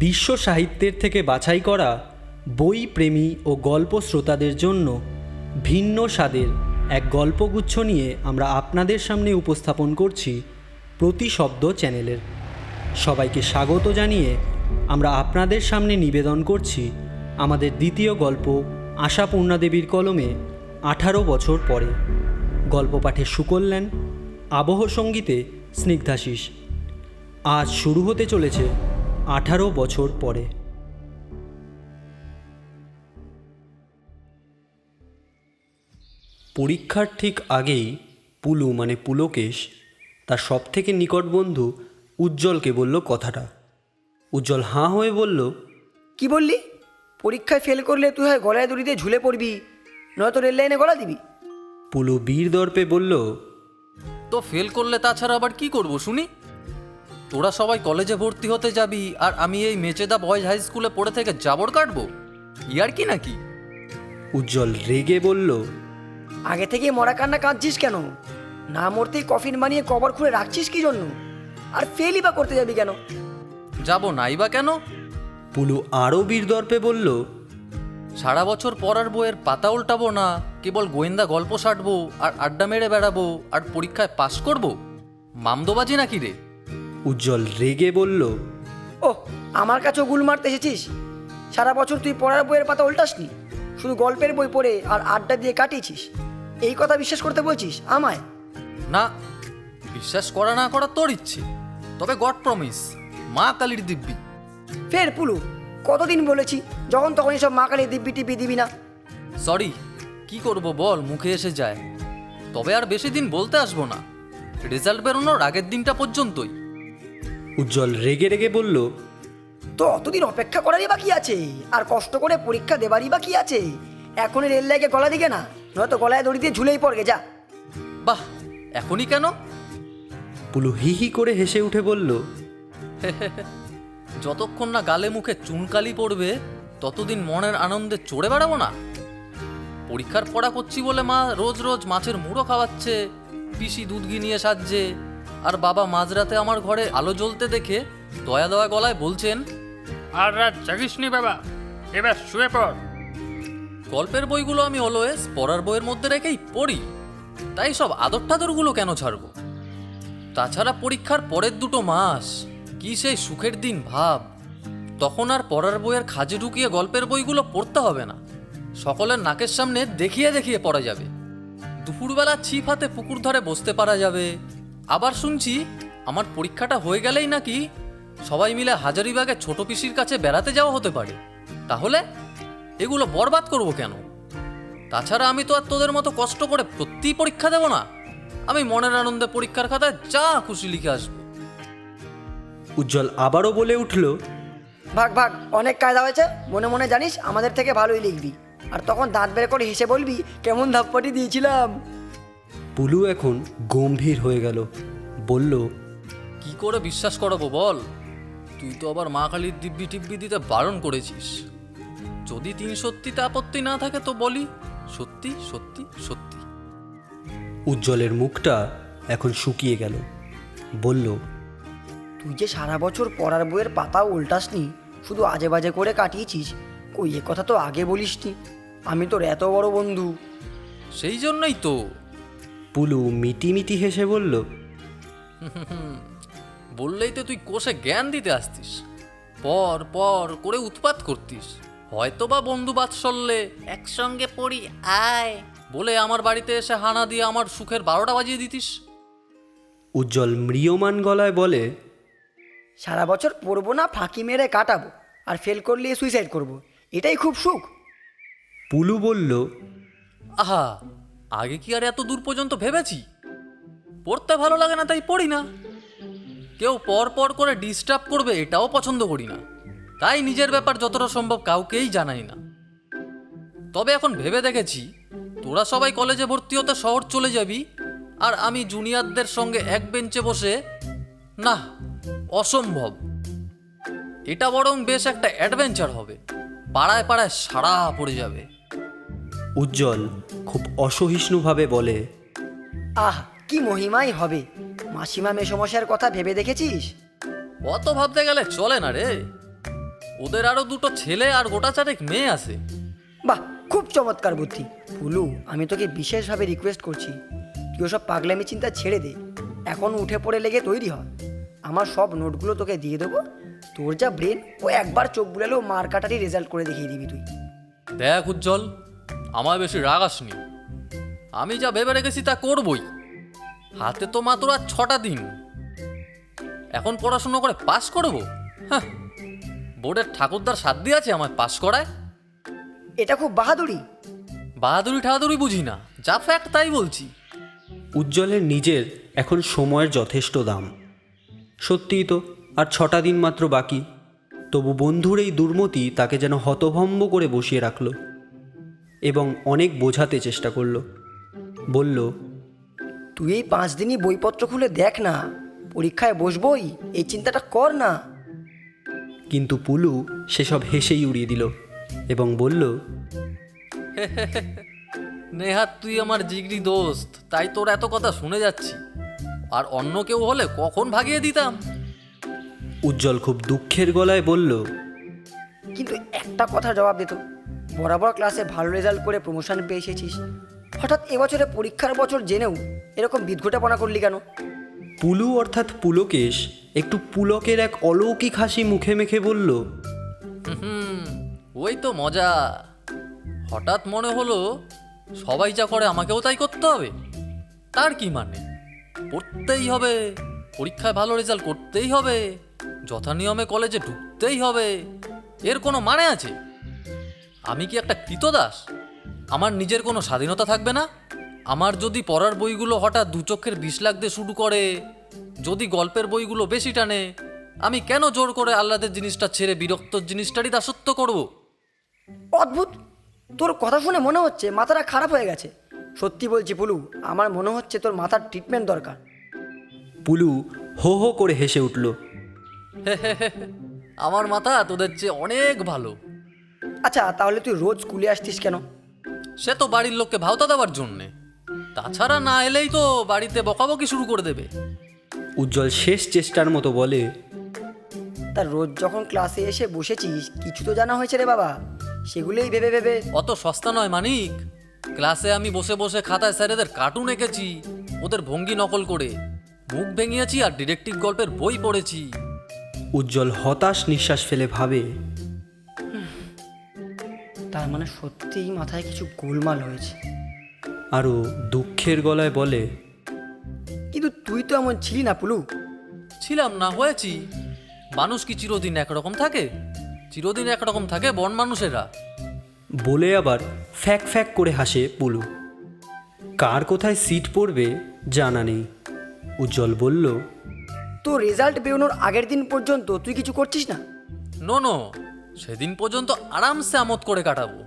বিশ্ব সাহিত্যের থেকে বাছাই করা বই, প্রেমী ও গল্প শ্রোতাদের জন্য ভিন্ন স্বাদের এক গল্পগুচ্ছ নিয়ে আমরা আপনাদের সামনে উপস্থাপন করছি প্রতিশব্দ চ্যানেলের। সবাইকে স্বাগত জানিয়ে আমরা আপনাদের সামনে নিবেদন করছি আমাদের দ্বিতীয় গল্প আশাপূর্ণা দেবীর কলমে আঠারো বছর পরে। গল্প পাঠে সুকল্যাণ, আবহ সঙ্গীতে স্নিগ্ধাশিস আজ শুরু হতে চলেছে আঠারো বছর পরে। পরীক্ষার ঠিক আগেই পুলু মানে পুলকেশ তার সব থেকে নিকট বন্ধু উজ্জ্বলকে বলল কথাটা। উজ্জ্বল হাঁ হয়ে বলল কি বললি? পরীক্ষায় ফেল করলে তুই হয় গলায় দড়িতে ঝুলে পড়বি নয়তো রেল লাইনে গলা দিবি? পুলু বীর দর্পে বলল তো ফেল করলে তাছাড়া আবার কি করব শুনি? তোরা সবাই কলেজে ভর্তি হতে যাবি আর আমি এই মেচেদা বয়েজ হাই স্কুলে পড়ে থেকে জাবর কাটবো। ইয়ার কি নাকি? উজ্জ্বল রেগে বলল আগে থেকে মরা কান্না কাঁদছিস কেন? না মরতেই কফিন বানিয়ে কবর খুলে রাখছিস কি জন্য? আর ফেলই বা করতে যাবি কেন? যাব নাই বা কেন? পুলু আরও বীর দর্পে বলল সারা বছর পড়ার বইয়ের পাতা উল্টাবো না কেবল গোয়েন্দা গল্প সাটবো আর আড্ডা মেরে বেড়াবো আর পরীক্ষায় পাশ করব? মামদোবাজি নাকি রে? উজ্জ্বল রেগে বলল ও আমার কাছেও গুল মারতে এসেছিস? সারা বছর তুই পড়ার বইয়ের পাতা উল্টাসনি। শুধু গল্পের বই পড়ে আর আড্ডা দিয়ে কাটিয়েছিস। এই কথা বিশ্বাস করতে বলছিস আমায়? না বিশ্বাস করা না করা তোর ইচ্ছে। তবে গড প্রমিস মা কালীর দিব্যি। ফের পুলু কতদিন বলেছি যখন তখন সব মা কালীর দিব্যি টিপি দিবি না। সরি কি করব বল মুখে এসে যায়। তবে আর বেশি দিন বলতে আসব না। রেজাল্ট বেরোনোর আগের দিনটা পর্যন্তই। উজ্জ্বল রেগে রেগে বলল তো অতদিন অপেক্ষা করারই বাকি আছে? আর কষ্ট করে পরীক্ষা দেবারই বাকি আছে? এখনই রেল লাইকে গলা দিকে না নয়তো গলায় দড়ি দিয়ে ঝুলেই পড়গে যা। বাহ এখনই কেন? পুলু হি হি করে হেসে উঠে বলল যতক্ষণ না গালে মুখে চুনকালি পড়বে ততদিন মনের আনন্দে চড়ে বেড়াবো না। পরীক্ষার পড়া করছি বলে মা রোজ রোজ মাছের মুড়ো খাওয়াচ্ছে পিসি দুধ গিনিয়ে সাজছে আর বাবা মাঝরাতে আমার ঘরে আলো জ্বলতে দেখে দয়া দয়া গলায় বলছেন আর রাত জাগিসনি বাবা এবার শুয়ে পড়। গল্পের বইগুলো আমি অলওয়েজ পড়ার বইয়ের মধ্যে রেখেই পড়ি। তাই সব আদর টাদরগুলো কেন ছাড়বো? তাছাড়া পরীক্ষার পরের দুটো মাস কি সেই সুখের দিন ভাব। তখন আর পড়ার বইয়ের খাজে ঢুকিয়ে গল্পের বইগুলো পড়তে হবে না। সকলের নাকের সামনে দেখিয়ে দেখিয়ে পড়া যাবে। দুপুরবেলা ছিপ হাতে পুকুর ধারে বসতে পারা যাবে। আবার শুনছি আমার পরীক্ষাটা হয়ে গেলেই নাকি সবাই মিলে হাজারিবাগে ছোট পিসির কাছে বেড়াতে যাওয়া হতে পারে। তাহলে এগুলো বরবাদ করব কেন? তাছাড়া আমি তো আর তোদের মতো কষ্ট করে প্রতি পরীক্ষা দেব না। আমি মনের আনন্দে পরীক্ষার খাতায় যা খুশি লিখে আসব। উজ্জ্বল আবারও বলে উঠল ভাগ ভাগ অনেক কায়দা হয়েছে। মনে মনে জানিস আমাদের থেকে ভালোই লিখবি। আর তখন দাঁত বের করে হেসে বলবি কেমন ধাপ্পাটি দিয়েছিলাম। পুলু এখন গম্ভীর হয়ে গেল। বলল কি করে বিশ্বাস করাবো বল? তুই তো আবার মা কালীর দিব্যি টিব্বি দিতে বারণ করেছিস। যদি তিন সত্যিতে আপত্তি না থাকে তো বলি সত্যি সত্যি সত্যি। উজ্জ্বলের মুখটা এখন শুকিয়ে গেল। বলল তুই যে সারা বছর পড়ার বইয়ের পাতা উল্টাসনি শুধু আজে বাজে করে কাটিয়েছিস কই এ কথা তো আগে বলিসনি। আমি তোর এত বড় বন্ধু। সেই জন্যই তো পুলু মিটি মিটি হেসে বলল বললেই তো তুই কোষে জ্ঞান দিতে আসতিস। পর পর করে উৎপাত করতিস। হয়তো বা বন্ধু বাৎসল্যে একসঙ্গে পড়ি আয়। বলে আমার বাড়িতে এসে হানা দিয়ে আমার সুখের বারোটা বাজিয়ে দিতিস। উজ্জ্বল ম্রিয়মান গলায় বলে সারা বছর পড়ব না ফাঁকি মেরে কাটাবো আর ফেল করলে সুইসাইড করব। এটাই খুব সুখ। পুলু বলল আহা আগে কি আর এত দূর পর্যন্ত ভেবেছি? পড়তে ভালো লাগে না, তাই পড়ি না। কেউ পর পর করে ডিস্টার্ব করবে, এটাও পছন্দ করি না। তাই নিজের ব্যাপার যতটা সম্ভব কাউকেই জানাই না। তবে এখন ভেবে দেখেছি, তোরা সবাই কলেজে ভর্তি হতে শহর চলে যাবি, আর আমি জুনিয়রদের সঙ্গে এক বেঞ্চে বসে, না, অসম্ভব। এটা বরং বেশ একটা অ্যাডভেঞ্চার হবে। পাড়ায় পাড়ায় সারা পড়ে যাবে। উজ্জ্বল খুব অসহিষ্ণুভাবে বলে আহ কি মহিমাই হবে। মাসিমা মেসমশাইয়ের কথা ভেবে দেখেছিস? অত ভাবতে গেলে চলে না রে। ওদের আরও দুটো ছেলে আর গোটা চারেক মেয়ে আছে। বাহ খুব চমৎকার বুদ্ধি। ফুলু আমি তোকে বিশেষভাবে রিকোয়েস্ট করছি। তুই ওসব পাগলামি চিন্তা ছেড়ে দে। এখন উঠে পড়ে লেগে তৈরি হ। আমার সব নোটগুলো তোকে দিয়ে দেবো। তোর যা ব্রেন ও একবার চোখ বুলালেও মার কাটারই রেজাল্ট করে দেখিয়ে দিবি তুই। দেখ উজ্জ্বল আমায় বেশি রাগ আসনি। আমি যা ভেবে রেখেছি তা করবই। হাতে তো মাত্র আর ছটা দিন। এখন পড়াশুনো করে পাস করব? হ্যাঁ বোর্ডের ঠাকুরদার সাধ্য আছে আমায় পাস করায়? এটা খুব বাহাদুরি। বাহাদুরি ঠাহাদুরি বুঝি না যা ফ্যাক্ট তাই বলছি। উজ্জ্বলের নিজের এখন সময়ের যথেষ্ট দাম। সত্যিই তো আর ছটা দিন মাত্র বাকি। তবু বন্ধুর এই দুর্মতি তাকে যেন হতভম্ব করে বসিয়ে রাখল। এবং অনেক বোঝাতে চেষ্টা করল। বলল তুই এই পাঁচ দিনই বইপত্র খুলে দেখ না। পরীক্ষায় বসবই এই চিন্তাটা কর না। কিন্তু পুলু সেসব হেসেই উড়িয়ে দিল এবং বলল নেহাত তুই আমার জিগরি দোস্ত তাই তোর এত কথা শুনে যাচ্ছি। আর অন্য কেউ হলে কখন ভাগিয়ে দিতাম? উজ্জ্বল খুব দুঃখের গলায় বলল কিন্তু একটা কথা জবাব দিত বরাবর ক্লাসে ভালো রেজাল্ট করে প্রমোশন পেয়ে এসেছিস। হঠাৎ এবছরে পরীক্ষার বছর জেনেও এরকম বিদঘটাপনা করলি কেন? পুলু অর্থাৎ পুলকেশ একটু পুলকের এক অলৌকিক হাসি মুখে মেখে বলল হুম ওই তো মজা। হঠাৎ মনে হলো সবাই যা করে আমাকেও তাই করতে হবে। তার কি মানে? পড়তেই হবে পরীক্ষায় ভালো রেজাল্ট করতেই হবে যথানিয়মে কলেজে ঢুকতেই হবে। এর কোনো মানে আছে? আমি কি একটা কৃতদাস? আমার নিজের কোনো স্বাধীনতা থাকবে না? আমার যদি পড়ার বইগুলো হঠাৎ দু চক্ষের বিষ লাগতে শুরু করে যদি গল্পের বইগুলো বেশি টানে আমি কেন জোর করে আহ্লাদের জিনিসটা ছেড়ে বিরক্ত জিনিসটারই দাসত্ব করব? অদ্ভুত! তোর কথা শুনে মনে হচ্ছে মাথাটা খারাপ হয়ে গেছে। সত্যি বলছি পুলু আমার মনে হচ্ছে তোর মাথার ট্রিটমেন্ট দরকার। পুলু হো হো করে হেসে উঠল। আমার মাথা তোদের চেয়ে অনেক ভালো। আচ্ছা তাহলে তুই রোজ স্কুলে আসতিস কেন? সে তো বাড়ির লোককে ভাওতা দেওয়ার জন্যে। তাছাড়া না এলেই তো বাড়িতে বকাবকি শুরু করে দেবে। উজ্জ্বল শেষ চেষ্টার মতো বলে তা রোজ যখন ক্লাসে এসে বসেছিস কিছু তো জানা হয়েছে রে বাবা। সেগুলোই ভেবে ভেবে। অত সস্তা নয় মানিক। ক্লাসে আমি বসে বসে খাতায় স্যারেদের কার্টুন এঁকেছি ওদের ভঙ্গি নকল করে। মুখ ভেঙিয়েছি আর ডিটেকটিভ গল্পের বই পড়েছি। উজ্জ্বল হতাশ নিঃশ্বাস ফেলে ভাবে তার মানে সত্যিই মাথায় কিছু গোলমাল হয়েছে। আরও দুঃখের গলায় বলে কিন্তু তুই তো এমন ছিলি না পুলু। ছিলাম না হয়েছি। মানুষ কি চিরদিন একরকম থাকে? চিরদিন একরকম থাকে বন মানুষেরা। বলে আবার ফ্যাক ফ্যাক করে হাসে পুলু। কার কোথায় সিট পড়বে জানা নেই। উজ্জ্বল বলল তো রেজাল্ট বেরোনোর আগের দিন পর্যন্ত তুই কিছু করছিস না? নো নো সেদিন পর্যন্ত আরামসে আমোদ করে কাটাবো।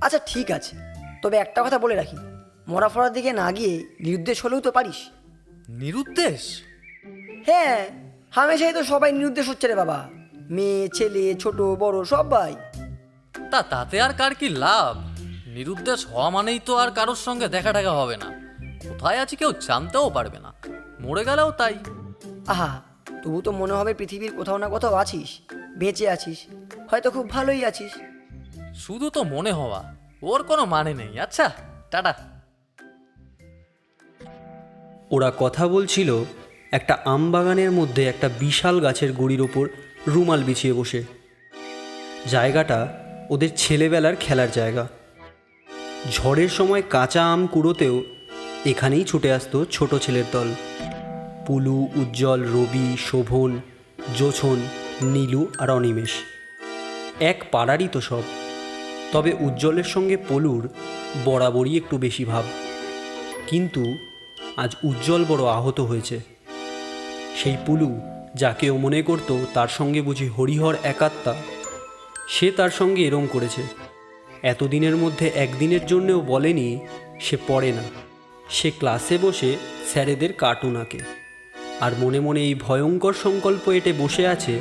আচ্ছা ঠিক আছে। তবে একটা কথা বলে রাখি। মরা ফরার দিকে না গিয়ে নিরুদ্দেশ হলেও তো পারিস। নিরুদ্দেশ? হ্যাঁ হামেশাই তো সবাই নিরুদ্দেশ হচ্ছে রে বাবা। মেয়ে ছেলে ছোট বড় সবাই তা তাতে আর কার কি লাভ? নিরুদ্দেশ হওয়া মানেই তো আর কারোর সঙ্গে দেখা টাকা হবে না। কোথায় আছি কেউ জানতেও পারবে না। মরে গেলেও তাই। আহা তবু তো মনে হবে পৃথিবীর কোথাও না কোথাও আছিস বেঁচে আছিস। হয়তো খুব ভালোই আছিস। শুধু তো মনে হওয়া। ওর কোনো মানে নেই। আচ্ছা টাটা। ওরা কথা বলছিল একটা আম বাগানের মধ্যে একটা বিশাল গাছের গুড়ির ওপর রুমাল বিছিয়ে বসে। জায়গাটা ওদের ছেলেবেলার খেলার জায়গা। ঝড়ের সময় কাঁচা আম কুড়োতেও এখানেই ছুটে আসতো ছোট ছেলের দল। পুলু উজ্জ্বল রবি শোভন জোছন নীলু আর অনিমেষ। এক পাড়ারই তো সব। তবে উজ্জ্বলের সঙ্গে পলুর বরাবরই একটু বেশি ভাব। কিন্তু আজ উজ্জ্বল বড় আহত হয়েছে। সেই পুলু যাকে ও মনে করত তার সঙ্গে বুঝি হরিহর একাত্মা, সে তার সঙ্গে এরম করেছে। এতদিনের মধ্যে একদিনের জন্যেও বলেনি সে পড়ে না। সে ক্লাসে বসে স্যারেদের কার্টুন আঁকে। আর মনে মনে এই ভয়ঙ্কর সংকল্প এটে বসে আছে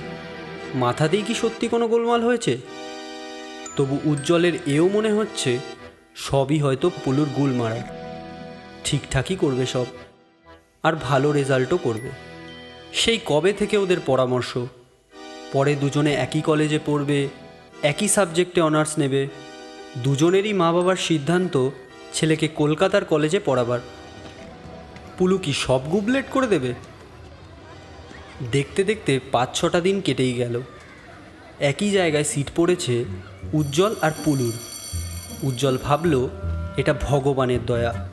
মাথাতেই কি সত্যি কোনো গোলমাল হয়েছে? তবু উজ্জ্বলের এও মনে হচ্ছে, সবই হয়তো পুলুর গুল মারা ঠিকঠাকই করবে সব, আর ভালো রেজাল্টও করবে। সেই কবে থেকে ওদের পরামর্শ? পরে দুজনে একই কলেজে পড়বে, একই সাবজেক্টে অনার্স নেবে, দুজনেরই মা বাবার সিদ্ধান্ত ছেলেকে কলকাতার কলেজে পড়াবার। পুলু কি সব গুবলেট করে দেবে? দেখতে দেখতে পাঁচ ছটা দিন কেটেই গেল। একই জায়গায় সিট পড়েছে উজ্জ্বল আর পুলুর। উজ্জ্বল ভাবল এটা ভগবানের দয়া।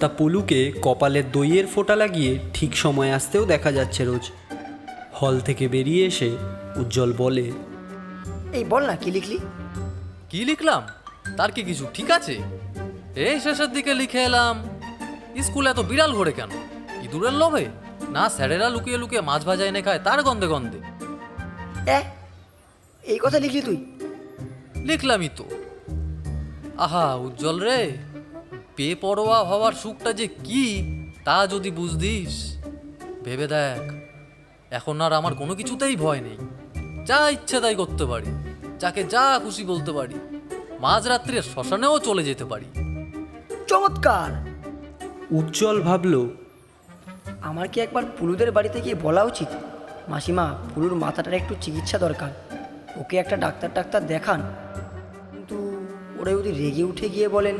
তা পুলুকে কপালের দইয়ের ফোঁটা লাগিয়ে ঠিক সময় আসতেও দেখা যাচ্ছে রোজ। হল থেকে বেরিয়ে এসে উজ্জ্বল বলে এই বল না কি লিখলি? কি লিখলাম? তার কি কিছু ঠিক আছে? এই শেষের দিকে লিখে এলাম স্কুলে এত বিড়াল ঘোরে কেন? ইঁদুরের লোভে? না স্যারেরা লুকিয়ে লুকিয়ে মাছ ভাজা এনে খায় তার গন্ধে গন্ধে। এ এই কথা লিখলি তুই? লিখলামই তো। আহা উজ্জ্বল রে বেপরোয়া হওয়ার সুখটা যে কি তা যদি বুঝদিস ভেবে দেখ এখন আর আমার কোনো কিছুতেই ভয় নেই। যা ইচ্ছে তাই করতে পারি যাকে যা খুশি বলতে পারি। মাঝরাত্রে শ্মশানেও চলে যেতে পারি। চমৎকার! উজ্জ্বল ভাবল আমার কি একবার পুলুদের বাড়িতে গিয়ে বলা উচিত? মাসিমা, পুলুর মাথাটার একটু চিকিৎসা দরকার। ওকে একটা ডাক্তার ডাক্তার দেখান। কিন্তু ওরা যদি রেগে উঠে গিয়ে বলেন,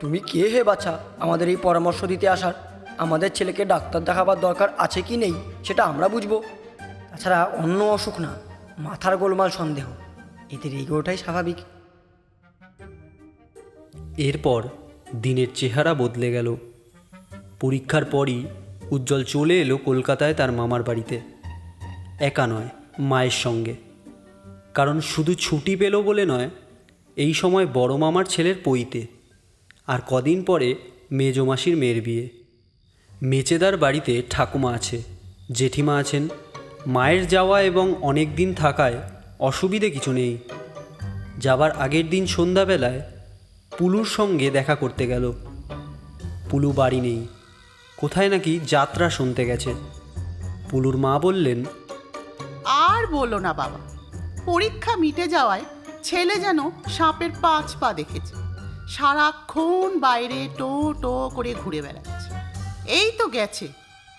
তুমি কে হে বাছা? আমাদের এই পরামর্শ দিতে আসার। আমাদের ছেলেকে ডাক্তার দেখাবার দরকার আছে কি নেই, সেটা আমরা বুঝব। তাছাড়া অন্য অসুখ না, মাথার গোলমাল সন্দেহ। এতে রেগে ওঠাই স্বাভাবিক। এরপর দিনের চেহারা বদলে গেল। পরীক্ষার পরই উজ্জ্বল চলে এলো কলকাতায় তার মামার বাড়িতে। একা নয়, মায়ের সঙ্গে। কারণ শুধু ছুটি পেল বলে নয়, এই সময় বড় মামার ছেলের পইতে আর কদিন পরে মেজমাসির মেয়ের বিয়ে। মেচেদার বাড়িতে ঠাকুমা আছে, জেঠিমা আছেন। মায়ের যাওয়া এবং অনেক দিন থাকায় অসুবিধে কিছু নেই। যাবার আগের দিন সন্ধ্যাবেলায় পুলুর সঙ্গে দেখা করতে গেল। পুলু বাড়ি নেই। কোথায় নাকি যাত্রা শুনতে গেছে। পুলুর মা বললেন, আর বলো না বাবা, পরীক্ষা মিটে যাওয়ায় ছেলে যেন সাপের পাঁচ পা দেখেছে। সারাক্ষণ বাইরে টো টো করে ঘুরে বেড়াচ্ছে। এই তো গেছে।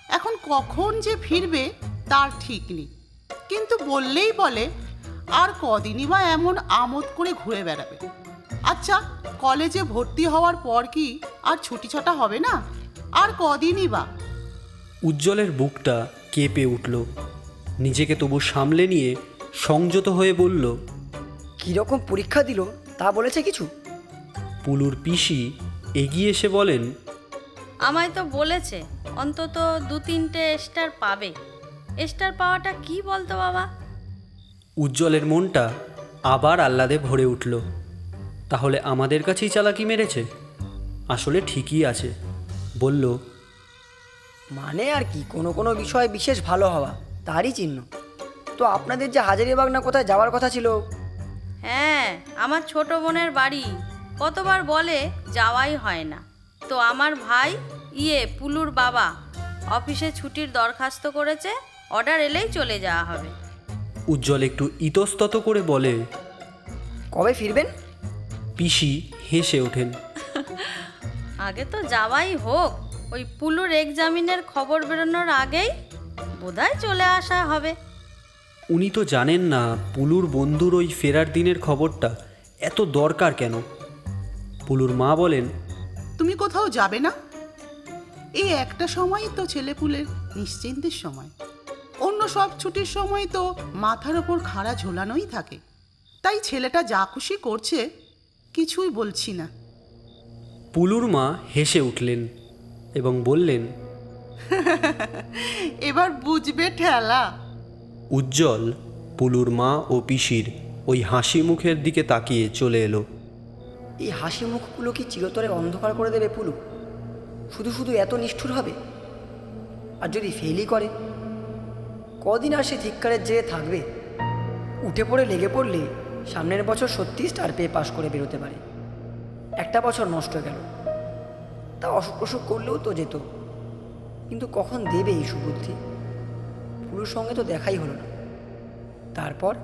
এখন কখন যে ফিরবে তার ঠিক নেই। কিন্তু বললেই বলে, আর কদিনই বা এমন আমোদ করে ঘুরে বেড়াবে। আচ্ছা কলেজে ভর্তি হওয়ার পর কি আর ছুটি ছটা হবে না? আর কদিনই বা? উজ্জ্বলের বুকটা কেঁপে উঠল। নিজেকে তবু সামলে নিয়ে সংযত হয়ে বলল কীরকম পরীক্ষা দিল তা বলেছে কিছু? পুলুর পিসি এগিয়ে এসে বলেন আমায় তো বলেছে অন্তত দু তিনটে স্টার পাবে। স্টার পাওয়াটা কি বলতো বাবা? উজ্জ্বলের মনটা আবার আহ্লাদে ভরে উঠল তাহলে আমাদের কাছেই চালাকি মেরেছে? আসলে ঠিকই আছে। বলল মানে আর কি? কোনো কোনো বিষয়ে বিশেষ ভালো হওয়া। তারই চিহ্ন। তো আপনাদের যে হাজারিবাগ না কোথায় যাওয়ার কথা ছিল? হ্যাঁ আমার ছোট বোনের বাড়ি। কতবার বলে যাওয়াই হয় না। তো আমার ভাই ইয়ে পুলুর বাবা অফিসে ছুটির দরখাস্ত করেছে অর্ডার এলেই চলে যাওয়া হবে। উজ্জ্বল একটু ইতস্তত করে বলে কবে ফিরবেন? পিসি হেসে ওঠেন। আগে তো যাওয়াই হোক। ওই পুলুর এক্সামিনের খবর বেরোনোর আগেই বোধহয় চলে আসা হবে। উনি তো জানেন না পুলুর বন্ধুর ওই ফেরার দিনের খবরটা এত দরকার কেন? পুলুর মা বলেন তুমি কোথাও যাবে না? এই একটা সময়ই তো ছেলেপুলের নিশ্চিন্তের সময়। অন্য সব ছুটির সময় তো মাথার ওপর খাড়া ঝোলানোই থাকে। তাই ছেলেটা যা খুশি করছে কিছুই বলছি না। পুলুর মা হেসে উঠলেন এবং বললেন এবার বুঝবে ঠেলা। উজ্জ্বল পুলুর মা ও পিসির ওই হাসি মুখের দিকে তাকিয়ে চলে এলো। এই হাসি মুখগুলো কি চিরতরে অন্ধকার করে দেবে পুলু? শুধু শুধু এত নিষ্ঠুর হবে? আর যদি ফেলই করে? কদিন আর সে ধিক্কারের যেয়ে থাকবে? উঠে পড়ে লেগে পড়লে সামনের বছর সত্যিই স্টার পেয়ে পাশ করে বেরোতে পারে। একটা বছর নষ্ট গেল। তা অসুখ অসুখ করলেও তো যেত। কিন্তু কখন দেবে এই সুবুদ্ধি? পুরুর সঙ্গে তো দেখাই হলো না। তারপর?